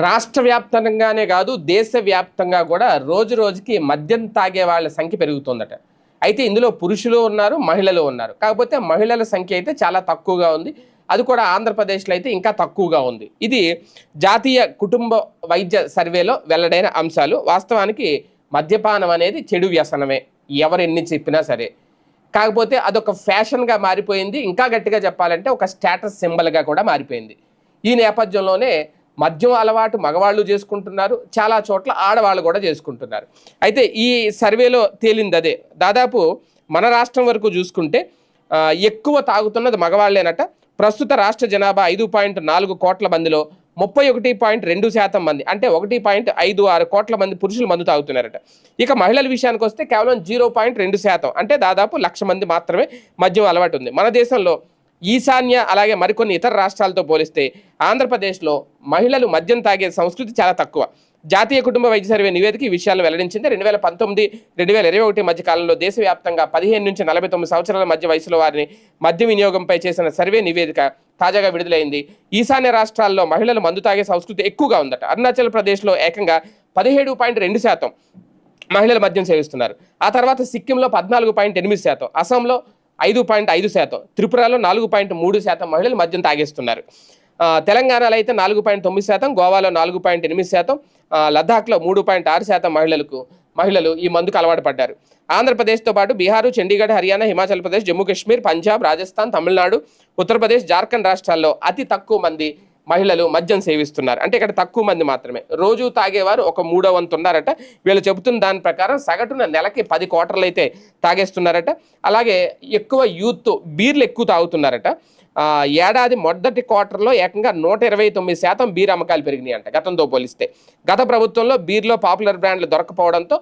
రాష్ట్ర వ్యాప్తంగానే కాదు దేశవ్యాప్తంగా కూడా రోజు రోజుకి మద్యం తాగే వాళ్ళ సంఖ్య పెరుగుతుందట. అయితే ఇందులో పురుషులు ఉన్నారు మహిళలు ఉన్నారు. కాకపోతే మహిళల సంఖ్య అయితే చాలా తక్కువగా ఉంది. అది కూడా ఆంధ్రప్రదేశ్లో అయితే ఇంకా తక్కువగా ఉంది. ఇది జాతీయ కుటుంబ వైద్య సర్వేలో వెల్లడైన అంశాలు. వాస్తవానికి మద్యపానం అనేది చెడు వ్యసనమే ఎవరు ఎన్ని చెప్పినా సరే. కాకపోతే అదొక ఫ్యాషన్గా మారిపోయింది. ఇంకా గట్టిగా చెప్పాలంటే ఒక స్టేటస్ సింబల్గా కూడా మారిపోయింది. ఈ నేపథ్యంలోనే మద్యం అలవాటు మగవాళ్ళు చేసుకుంటున్నారు చాలా చోట్ల ఆడవాళ్ళు కూడా చేసుకుంటున్నారు. అయితే ఈ సర్వేలో తేలింది అదే. దాదాపు మన రాష్ట్రం వరకు చూసుకుంటే ఎక్కువ తాగుతున్నది మగవాళ్ళేనట. ప్రస్తుత రాష్ట్ర జనాభా ఐదు పాయింట్ నాలుగు కోట్ల మందిలో ముప్పై ఒకటి పాయింట్ రెండు శాతం మంది అంటే ఒకటి పాయింట్ ఐదు ఆరు కోట్ల మంది పురుషులు మందు తాగుతున్నారట. ఇక మహిళల విషయానికి వస్తే కేవలం జీరో పాయింట్ రెండు శాతం అంటే దాదాపు లక్ష మంది మాత్రమే మద్యం అలవాటు ఉంది. మన దేశంలో ఈశాన్య అలాగే మరికొన్ని ఇతర రాష్ట్రాలతో పోలిస్తే ఆంధ్రప్రదేశ్లో మహిళలు మద్యం తాగే సంస్కృతి చాలా తక్కువ. జాతీయ కుటుంబ వైద్య సర్వే నివేదిక ఈ విషయాలు వెల్లడించింది. రెండు వేల పంతొమ్మిది రెండు వేల ఇరవై ఒకటి మధ్య కాలంలో దేశవ్యాప్తంగా పదిహేను నుంచి నలభై తొమ్మిది సంవత్సరాల మధ్య వయసులో వారిని మద్య వినియోగంపై చేసిన సర్వే నివేదిక తాజాగా విడుదలైంది. ఈశాన్య రాష్ట్రాల్లో మహిళలు మందు తాగే సంస్కృతి ఎక్కువగా ఉందట. అరుణాచల్ ప్రదేశ్లో ఏకంగా పదిహేడు పాయింట్ రెండు శాతం మహిళలు మద్యం సేవిస్తున్నారు. ఆ తర్వాత సిక్కింలో పద్నాలుగు పాయింట్ ఎనిమిది శాతం. అస్సాంలో ఐదు పాయింట్ ఐదు శాతం. త్రిపురలో నాలుగు పాయింట్ మూడు శాతం మహిళలు మద్యం తాగేస్తున్నారు. తెలంగాణలో అయితే నాలుగు పాయింట్ తొమ్మిది శాతం గోవాలో నాలుగు పాయింట్ ఎనిమిది శాతం లద్దాఖ్లో మూడు పాయింట్ ఆరు శాతం మహిళలకు మహిళలు ఈ మందుకు అలవాటు పడ్డారు. ఆంధ్రప్రదేశ్తో పాటు బీహారు చండీగఢ్ హర్యానా హిమాచల్ ప్రదేశ్ జమ్మూ కాశ్మీర్ పంజాబ్ రాజస్థాన్ తమిళనాడు ఉత్తరప్రదేశ్ జార్ఖండ్ రాష్ట్రాల్లో అతి తక్కువ మంది మహిళలు మద్యం సేవిస్తున్నారు. అంటే ఇక్కడ తక్కువ మంది మాత్రమే. రోజు తాగేవారు ఒక మూడో వంతు ఉన్నారట. వీళ్ళు చెబుతున్న దాని ప్రకారం సగటున నెలకి పది క్వార్టర్లు అయితే తాగేస్తున్నారట. అలాగే ఎక్కువ యూత్ బీర్లు ఎక్కువ తాగుతున్నారట. ఏడాది మొదటి క్వార్టర్లో ఏకంగా నూట ఇరవై తొమ్మిది శాతం బీర్ అమ్మకాలు పెరిగినాయి అంట గతంతో పోలిస్తే. గత ప్రభుత్వంలో బీర్లో పాపులర్ బ్రాండ్లు దొరకపోవడంతో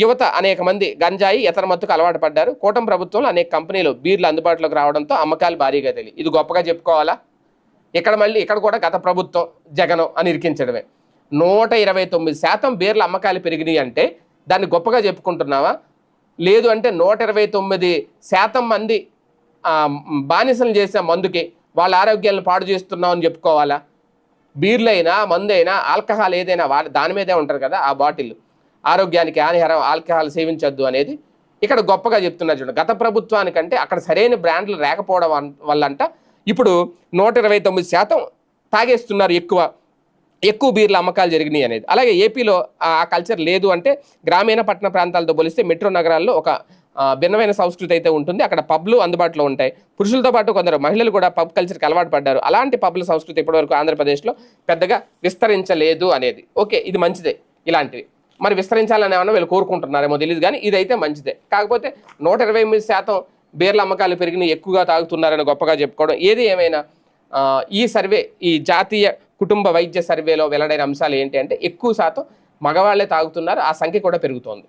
యువత అనేక మంది గంజాయి ఇతర మత్తుకు అలవాటు పడ్డారు. కూటమి ప్రభుత్వంలో అనేక కంపెనీలు బీర్లు అందుబాటులోకి రావడంతో అమ్మకాలు భారీగా తెలియ. ఇది గొప్పగా చెప్పుకోవాలా? ఇక్కడ మళ్ళీ ఇక్కడ కూడా గత ప్రభుత్వం జగనం అని ఇరికించడమే. నూట ఇరవై తొమ్మిది శాతం బీర్ల అమ్మకాలు పెరిగినాయి అంటే దాన్ని గొప్పగా చెప్పుకుంటున్నావా? లేదు అంటే నూట ఇరవై తొమ్మిది శాతం మంది బానిసలు చేసే మందుకి వాళ్ళ ఆరోగ్యాలను పాడు చేస్తున్నాం అని చెప్పుకోవాలా? బీర్లు అయినా మందు అయినా ఆల్కహాల్ ఏదైనా వాళ్ళ దాని మీదే ఉంటారు కదా ఆ బాటిల్. ఆరోగ్యానికి హానిహరం ఆల్కహాల్ సేవించొద్దు అనేది ఇక్కడ గొప్పగా చెప్తున్నారు చూడండి గత ప్రభుత్వానికంటే అక్కడ సరైన బ్రాండ్లు లేకపోవడం వల్ల వల్లంట ఇప్పుడు నూట ఇరవై తొమ్మిది శాతం తాగేస్తున్నారు ఎక్కువ ఎక్కువ బీర్ల అమ్మకాలు జరిగినాయి అనేది. అలాగే ఏపీలో ఆ కల్చర్ లేదు అంటే గ్రామీణ పట్టణ ప్రాంతాలతో పోలిస్తే మెట్రో నగరాల్లో ఒక భిన్నమైన సంస్కృతి అయితే ఉంటుంది. అక్కడ పబ్లు అందుబాటులో ఉంటాయి. పురుషులతో పాటు కొందరు మహిళలు కూడా పబ్ కల్చర్కి అలవాటు పడ్డారు. అలాంటి పబ్ల సంస్కృతి ఇప్పటివరకు ఆంధ్రప్రదేశ్లో పెద్దగా విస్తరించలేదు అనేది. ఓకే ఇది మంచిదే ఇలాంటివి. మరి విస్తరించాలని ఏమన్నా వీళ్ళు కోరుకుంటున్నారేమో తెలియదు కానీ ఇదైతే మంచిదే. కాకపోతే నూట ఇరవై ఎనిమిది శాతం బీర్ల అమ్మకాలు పెరిగినాయి ఎక్కువగా తాగుతున్నారని గొప్పగా చెప్పుకోవడం ఏది ఏమైనా ఈ సర్వే ఈ జాతీయ కుటుంబ వైద్య సర్వేలో వెల్లడైన అంశాలు ఏంటి అంటే ఎక్కువ శాతం మగవాళ్ళే తాగుతున్నారు ఆ సంఖ్య కూడా పెరుగుతోంది.